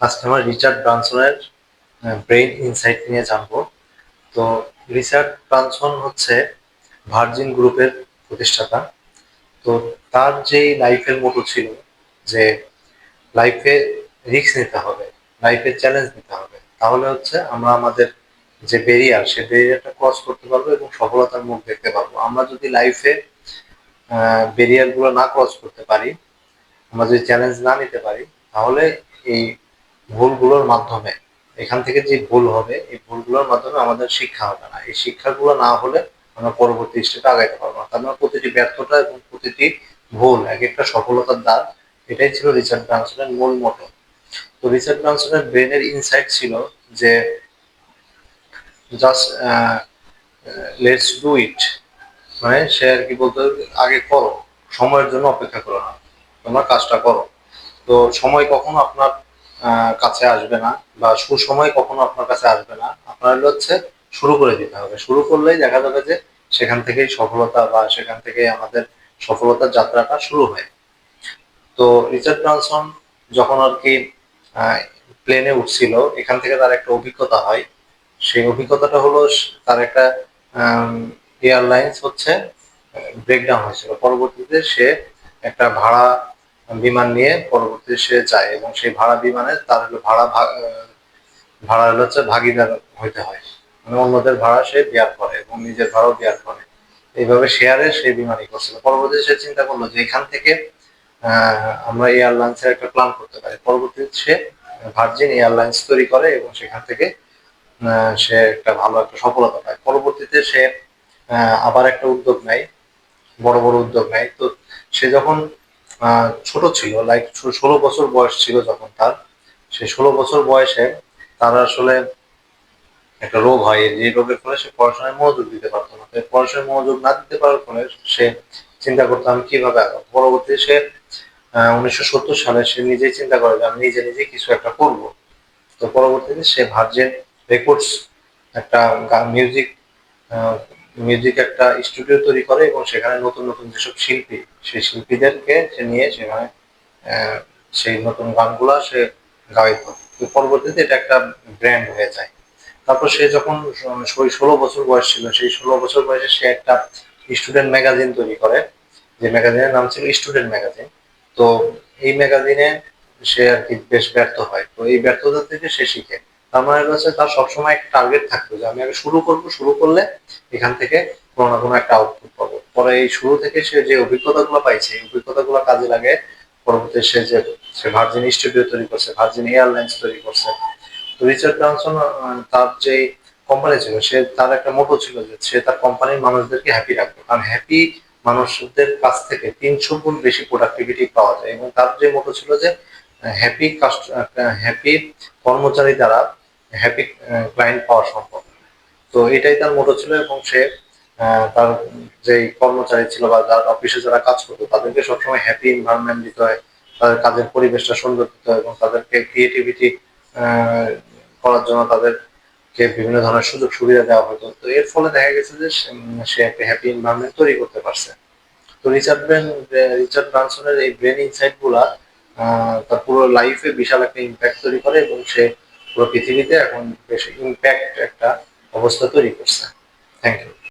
আজকে আমরা Richard ব্রানসনের brain insight নিয়ে জানব। তো রিচার্ড ব্রানসন হচ্ছে ভার্জিন গ্রুপের প্রতিষ্ঠাতা। তো তার যেই লাইফের মোটো ছিল যে লাইফে রিস্ক নিতে হবে লাইফে চ্যালেঞ্জ নিতে হবে, তাহলে হচ্ছে আমরা আমাদের যে বেরিয়ার সে বেরিয়ারটা ক্রস করতে পারব এবং সফলতার মুখ দেখতে পারব। আমরা যদি লাইফে বেরিয়ারগুলো না ক্রস করতে পারি, আমরা যদি চ্যালেঞ্জ না নিতে পারি, তাহলে এই ভুলগুলোর মাধ্যমে। এখান থেকে যে ভুল হবে, এই ভুলগুলোর মাধ্যমে আমাদের শিক্ষা হবে না। এই শিক্ষাগুলো না হলে আমরা পরবর্তী স্টেপে আগাইতে পারব না। তার মানে প্রতিটি ব্যর্থতা এবং প্রতিটি ভুল এক একটা সফলতার দ্বার। এটাই ছিল রিচার্ড ব্রানসনের মূল মতো। তো রিচার্ড ব্রানসনের ব্রেনের ইনসাইট ছিল যে, জাস্ট লেটস ডু ইট। মানে সে আর কি বলতে, আগে করো। সময়ের জন্য অপেক্ষা করো না। তোমরা কাজটা করো। তো সময় কখনো আপনার কাছে আসবে না বা সুসময় কখনো আপনার কাছে আসবে না, আপনার হচ্ছে শুরু করে দিতে হবে। শুরু করলেই দেখা যাবে যে সেখান থেকেই সফলতা বা সেখান থেকে আমাদের সফলতার যাত্রাটা শুরু হয়। তো রিচার্ড ব্রানসন যখন আর কি প্লেনে উঠছিল, এখান থেকে তার একটা অভিজ্ঞতা হয়। সেই অভিজ্ঞতাটা হলো তার একটা এয়ারলাইন্স হচ্ছে ব্রেকডাউন হয়েছিল। পরবর্তীতে সে একটা ভাড়া বিমান নিয়ে পরবর্তী সে যায় এবং সেই ভাড়া বিমানে তার ভাড়া ভাড়া হলো হচ্ছে ভাগিদার হইতে হয়। মানে অন্যদের ভাড়া সে বিয়ার করে এবং নিজের ভাড়াও বিয়ার করে। এইভাবে শেয়ারে সে বিমানই করছিল। পরবর্তীতে সে চিন্তা করল যে এখান থেকে আমরা এয়ারলাইন্সের একটা প্ল্যান করতে পারি। পরবর্তীতে সে ভার্জিন এয়ারলাইন্স তৈরি করে এবং সেখান থেকে সে একটা ভালো একটা সফলতা পায়। পরবর্তীতে সে আবার একটা উদ্যোগ নেয়, বড় বড় উদ্যোগ নেয়। তো সে যখন ছোট ছিল লাইক ষোলো বছর বয়স ছিল যখন তার। সে ষোলো বছর বয়সে তার আসলে একটা রোগ হয় যে রোগের ফলে সে পড়াশোনায় মনোযোগ দিতে পারতো না। পড়াশোনায় মনোযোগ না দিতে পারার ফলে সে চিন্তা করতো, আমি কীভাবে পরবর্তী সে উনিশশো সত্তর সালে সে নিজেই চিন্তা করে যে, আমি নিজে নিজে কিছু একটা করব। তো পরবর্তীতে সে ভার্জেন রেকর্ডস একটা মিউজিক মিউজিক একটা স্টুডিও তৈরি করে এবং সেখানে নতুন নতুন যেসব শিল্পী, সেই শিল্পীদেরকে সে নিয়ে সেখানে সেই নতুন গানগুলা সে গাইত। পরবর্তীতে এটা একটা ব্র্যান্ড হয়ে যায়। তারপর সে যখন ষোলো বছর বয়স ছিল, সেই ষোলো বছর বয়সে সে একটা স্টুডেন্ট ম্যাগাজিন তৈরি করে। যে ম্যাগাজিনের নাম ছিল স্টুডেন্ট ম্যাগাজিন তো এই ম্যাগাজিনে সে আর কি বেশ ব্যর্থ হয়। তো এই ব্যর্থতা থেকে সে শিখে। তার মানে হচ্ছে তার সবসময় একটা টার্গেট থাকতো যে আমি আগে শুরু করব, শুরু করলে এখান থেকে কোনো না কোনো একটা আউটপুট পাবো। পরে এই শুরু থেকে সে যে অভিজ্ঞতাগুলো পাইছে, এই অভিজ্ঞতাগুলো কাজে লাগে। পরবর্তী সে যে, সে ভার্জিন স্টুডিও তৈরি করছে ভার্জিন এয়ারলাইন্স তৈরি করছে। তো রিচার্ড ব্রানসন তার যে কোম্পানি ছিল, সে তার একটা মোটো ছিল যে সে তার কোম্পানির মানুষদেরকে হ্যাপি রাখবে। কারণ হ্যাপি মানুষদের কাছ থেকে তিনশো গুণ বেশি প্রোডাক্টিভিটি পাওয়া যায়। এবং তার যে মোটো ছিল যে হ্যাপি হ্যাপি কর্মচারী দ্বারা হ্যাপি ক্লায়েন্ট পাওয়া সম্ভব। তো এটাই তার মোটো ছিল এবং সে তার যে কর্মচারী ছিল বা যার অফিসে যারা কাজ করতো, তাদেরকে সবসময় হ্যাপি এনভায়রনমেন্ট দিতে হয়, তাদের কাজের পরিবেশটা সুন্দর দিতে হয় এবং তাদেরকে ক্রিয়েটিভিটি করার জন্য তাদেরকে বিভিন্ন ধরনের সুযোগ সুবিধা দেওয়া হতো। তো এর ফলে দেখা গেছে যে সে একটা হ্যাপি এনভায়রনমেন্ট তৈরি করতে পারছে। তো রিচার্ড ব্রেন, রিচার্ড ব্রানসনের এই ব্রেন ইনসাইটগুলা তার পুরো লাইফে বিশাল একটা ইম্প্যাক্ট তৈরি করে এবং সে পুরো পৃথিবীতে এখন বেশ ইম্প্যাক্ট একটা অবস্থা তৈরি করছে। Thank you